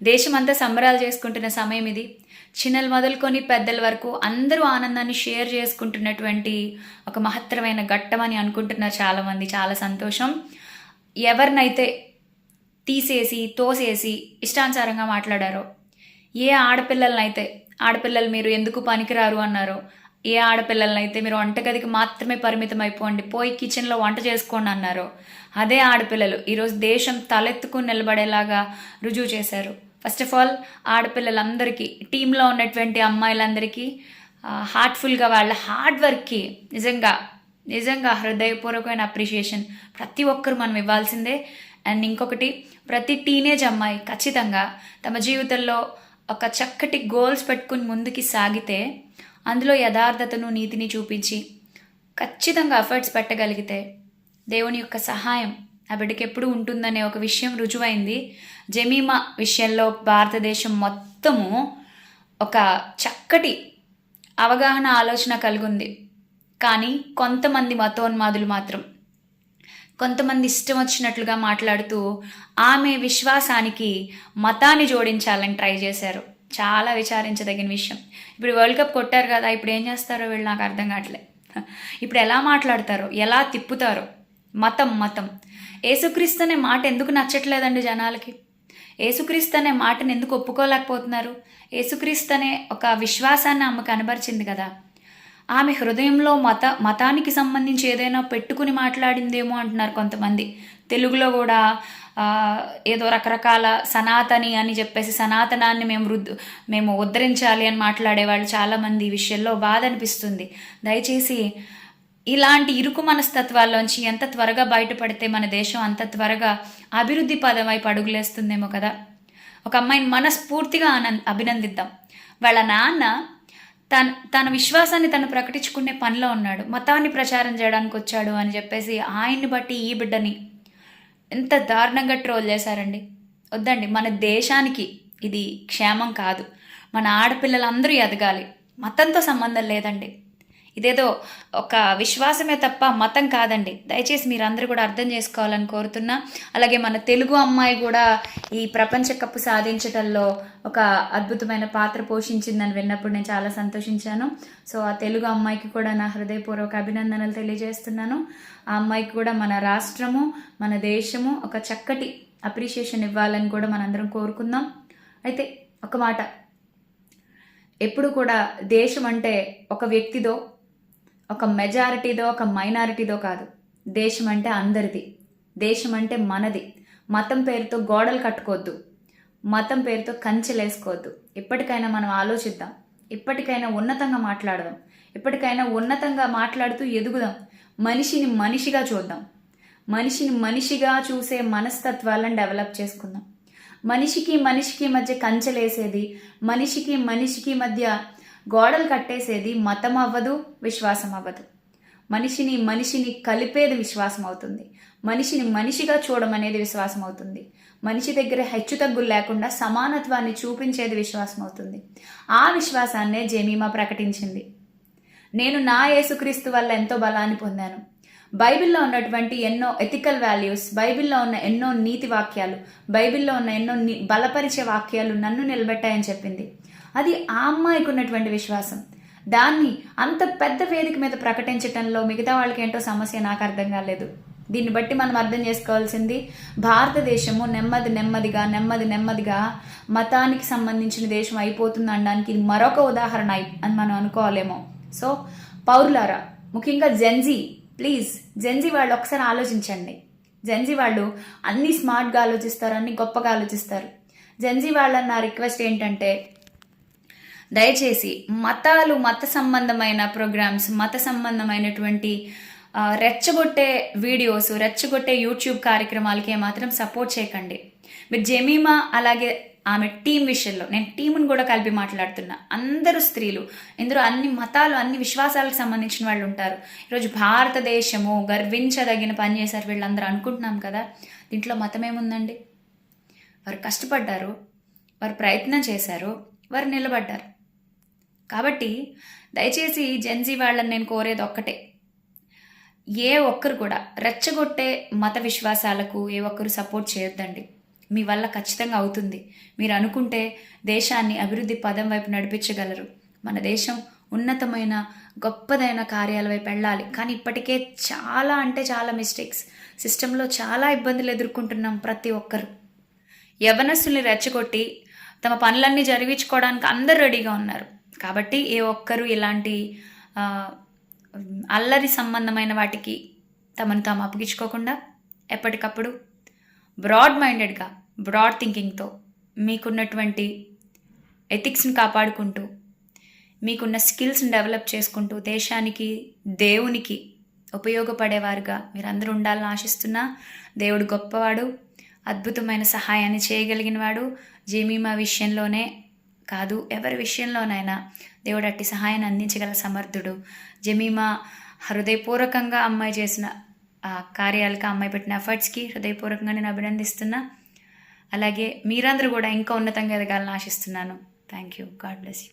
దేశమంతా సంబరాలు చేసుకుంటున్న సమయం ఇది. చిన్నలు మొదలుకొని పెద్దల వరకు అందరూ ఆనందాన్ని షేర్ చేసుకుంటున్నటువంటి ఒక మహత్తరమైన ఘట్టమని అనుకుంటున్నారు చాలామంది. చాలా సంతోషం. ఎవరినైతే తీసేసి తోసేసి ఇష్టానుసారంగా మాట్లాడారో ఏ ఆడపిల్లలనైతే ఆడపిల్లలు మీరు ఎందుకు పనికిరారు అన్నారో ఏ ఆడపిల్లలనైతే మీరు వంటగదికి మాత్రమే పరిమితం అయిపోండి పోయి కిచెన్లో వంట చేసుకోండి అన్నారో అదే ఆడపిల్లలు ఈరోజు దేశం తలెత్తుకుని నిలబడేలాగా రుజువు చేశారు. ఫస్ట్ ఆఫ్ ఆల్ ఆడపిల్లలందరికీ టీంలో ఉన్నటువంటి అమ్మాయిలందరికీ హార్ట్ఫుల్గా వాళ్ళ హార్డ్ వర్క్కి నిజంగా నిజంగా హృదయపూర్వకమైన అప్రిషియేషన్ ప్రతి ఒక్కరు మనం ఇవ్వాల్సిందే. అండ్ ఇంకొకటి ప్రతి టీనేజ్ అమ్మాయి ఖచ్చితంగా తమ జీవితంలో ఒక చక్కటి గోల్స్ పెట్టుకుని ముందుకి సాగితే అందులో యథార్థతను నీతిని చూపించి ఖచ్చితంగా ఎఫర్ట్స్ పెట్టగలిగితే దేవుని యొక్క సహాయం ఆ బిడ్డకి ఎప్పుడు ఉంటుందనే ఒక విషయం రుజువైంది. జమీమా విషయంలో భారతదేశం మొత్తము ఒక చక్కటి అవగాహన ఆలోచన కలిగింది. కానీ కొంతమంది మతోన్మాదులు మాత్రం కొంతమంది ఇష్టం వచ్చినట్లుగా మాట్లాడుతూ ఆమె విశ్వాసానికి మతాన్ని జోడించాలని ట్రై చేశారు. చాలా విచారించదగిన విషయం. ఇప్పుడు వరల్డ్ కప్ కొట్టారు కదా ఇప్పుడు ఏం చేస్తారో వీళ్ళు నాకు అర్థం కావట్లే. ఇప్పుడు ఎలా మాట్లాడతారో ఎలా తిప్పుతారో మతం మతం. ఏసుక్రీస్తు అనే మాట ఎందుకు నచ్చట్లేదండి జనాలకి? ఏసుక్రీస్తు అనే మాటను ఎందుకు ఒప్పుకోలేకపోతున్నారు? ఏసుక్రీస్తు అనే ఒక విశ్వాసాన్ని ఆమె కనబరిచింది కదా. ఆమె హృదయంలో మత మతానికి సంబంధించి ఏదైనా పెట్టుకుని మాట్లాడిందేమో అంటున్నారు కొంతమంది. తెలుగులో కూడా ఏదో రకరకాల సనాతని అని చెప్పేసి సనాతనాన్ని మేము వృద్ధు మేము ఉద్ధరించాలి అని మాట్లాడే వాళ్ళు చాలామంది ఈ విషయంలో బాధ అనిపిస్తుంది. దయచేసి ఇలాంటి ఇరుకు మనస్తత్వాల్లోంచి ఎంత త్వరగా బయటపడితే మన దేశం అంత త్వరగా అభివృద్ధి పదం పడుగులేస్తుందేమో అడుగులేస్తుందేమో కదా. ఒక అమ్మాయిని మనస్ఫూర్తిగా ఆనంద్ అభినందిద్దాం. వాళ్ళ నాన్న తన తన విశ్వాసాన్ని తను ప్రకటించుకునే పనిలో ఉన్నాడు. మతాన్ని ప్రచారం చేయడానికి వచ్చాడు అని చెప్పేసి ఆయన్ని బట్టి ఈ బిడ్డని ఎంత దారుణంగా ట్రోల్ చేశారండి. వద్దండి మన దేశానికి ఇది క్షేమం కాదు. మన ఆడపిల్లలందరూ ఎదగాలి. మతంతో సంబంధం లేదండి. ఇదేదో ఒక విశ్వాసమే తప్ప మతం కాదండి. దయచేసి మీరందరూ కూడా అర్థం చేసుకోవాలని కోరుతున్నా. అలాగే మన తెలుగు అమ్మాయి కూడా ఈ ప్రపంచ కప్పు సాధించడంలో ఒక అద్భుతమైన పాత్ర పోషించిందని విన్నప్పుడు నేను చాలా సంతోషించాను. సో ఆ తెలుగు అమ్మాయికి కూడా నా హృదయపూర్వక అభినందనలు తెలియజేస్తున్నాను. ఆ అమ్మాయికి కూడా మన రాష్ట్రము మన దేశము ఒక చక్కటి అప్రిషియేషన్ ఇవ్వాలని కూడా మనందరం కోరుకుందాం. అయితే ఒక మాట. ఎప్పుడు కూడా దేశం అంటే ఒక వ్యక్తిదో ఒక మెజారిటీదో ఒక మైనారిటీదో కాదు. దేశం అంటే అందరిది. దేశం అంటే మనది. మతం పేరుతో గోడలు కట్టుకోవద్దు. మతం పేరుతో కంచెలేసుకోవద్దు. ఇప్పటికైనా మనం ఆలోచిద్దాం. ఇప్పటికైనా ఉన్నతంగా మాట్లాడదాం. ఇప్పటికైనా ఉన్నతంగా మాట్లాడుతూ ఎదుగుదాం. మనిషిని మనిషిగా చూద్దాం. మనిషిని మనిషిగా చూసే మనస్తత్వాలను డెవలప్ చేసుకుందాం. మనిషికి మనిషికి మధ్య కంచెలేసేది మనిషికి మనిషికి మధ్య గోడలు కట్టేసేది మతం అవ్వదు విశ్వాసం అవ్వదు మనిషిని మనిషిని కలిపేది విశ్వాసం అవుతుంది మనిషిని మనిషిగా చూడమనేది విశ్వాసం అవుతుంది మనిషి దగ్గర హెచ్చుతగ్గులు లేకుండా సమానత్వాన్ని చూపించేది విశ్వాసం అవుతుంది ఆ విశ్వాసాన్నే జమీమా ప్రకటించింది. నేను నా యేసుక్రీస్తు వల్ల ఎంతో బలాన్ని పొందాను. బైబిల్లో ఉన్నటువంటి ఎన్నో ఎథికల్ వాల్యూస్ బైబిల్లో ఉన్న ఎన్నో నీతి వాక్యాలు బైబిల్లో ఉన్న ఎన్నో బలపరిచే వాక్యాలు నన్ను నిలబెట్టాయని చెప్పింది. అది ఆ అమ్మాయికి ఉన్నటువంటి విశ్వాసం. దాన్ని అంత పెద్ద వేదిక మీద ప్రకటించటంలో మిగతా వాళ్ళకి ఏంటో సమస్య నాకు అర్థం కాలేదు. దీన్ని బట్టి మనం అర్థం చేసుకోవాల్సింది భారతదేశము నెమ్మది నెమ్మదిగా నెమ్మది నెమ్మదిగా మతానికి సంబంధించిన దేశం అయిపోతుంది అనడానికి ఇది మరొక ఉదాహరణ అయి- అని మనం అనుకోవాలేమో. సో పౌరులారా ముఖ్యంగా జెన్జీ ప్లీజ్ జెన్జీ వాళ్ళు ఒకసారి ఆలోచించండి. జెన్జీ వాళ్ళు అన్ని స్మార్ట్గా ఆలోచిస్తారు అన్ని గొప్పగా ఆలోచిస్తారు. జెన్జీ వాళ్ళ నా రిక్వెస్ట్ ఏంటంటే దయచేసి మతాలు మత సంబంధమైన ప్రోగ్రామ్స్ మత సంబంధమైనటువంటి రెచ్చగొట్టే వీడియోస్ రెచ్చగొట్టే యూట్యూబ్ కార్యక్రమాలకి మాత్రం సపోర్ట్ చేయకండి. మీరు జమీమా అలాగే ఆమె టీం విషయంలో నేను టీంని కూడా కలిపి మాట్లాడుతున్నా. అందరూ స్త్రీలు ఇందులో అన్ని మతాలు అన్ని విశ్వాసాలకు సంబంధించిన వాళ్ళు ఉంటారు. ఈరోజు భారతదేశము గర్వించదగిన పని చేశారు వీళ్ళందరూ అనుకుంటున్నాం కదా. దీంట్లో మతం ఏముందండి? వారు కష్టపడ్డారు వారు ప్రయత్నం చేశారు వారు నిలబడ్డారు. కాబట్టి దయచేసి జెన్జీ వాళ్ళని నేను కోరేది ఒక్కటే. ఏ ఒక్కరు కూడా రెచ్చగొట్టే మత విశ్వాసాలకు ఏ ఒక్కరు సపోర్ట్ చేయొద్దండి. మీ వల్ల ఖచ్చితంగా అవుతుంది. మీరు అనుకుంటే దేశాన్ని అభివృద్ధి పదం వైపు నడిపించగలరు. మన దేశం ఉన్నతమైన గొప్పదైన కార్యాల వైపు వెళ్ళాలి. కానీ ఇప్పటికే చాలా అంటే చాలా మిస్టేక్స్ సిస్టంలో చాలా ఇబ్బందులు ఎదుర్కొంటున్నాం ప్రతి ఒక్కరు. యవనస్తుల్ని రెచ్చగొట్టి తమ పనులన్నీ జరిగించుకోవడానికి అందరు రెడీగా ఉన్నారు. కాబట్టి ఏ ఒక్కరు ఇలాంటి అల్లరి సంబంధమైన వాటికి తమను తాము అప్పగించుకోకుండా ఎప్పటికప్పుడు బ్రాడ్ మైండెడ్గా బ్రాడ్ థింకింగ్తో మీకున్నటువంటి ఎథిక్స్ని కాపాడుకుంటూ మీకున్న స్కిల్స్ని డెవలప్ చేసుకుంటూ దేశానికి దేవునికి ఉపయోగపడేవారుగా మీరందరూ ఉండాలని ఆశిస్తున్నా దేవుడు గొప్పవాడు అద్భుతమైన సహాయాన్ని చేయగలిగిన వాడు విషయంలోనే కాదు ఎవరి విషయంలోనైనా దేవుడు అట్టి సహాయాన్ని అందించగల సమర్థుడు. జమీమా హృదయపూర్వకంగా అమ్మాయి చేసిన కార్యాలకు అమ్మాయి పెట్టిన ఎఫర్ట్స్కి హృదయపూర్వకంగా నేను అభినందిస్తున్నా. అలాగే మీరందరూ కూడా ఇంకా ఉన్నతంగా ఎదగాలని ఆశిస్తున్నాను. Thank you God bless you.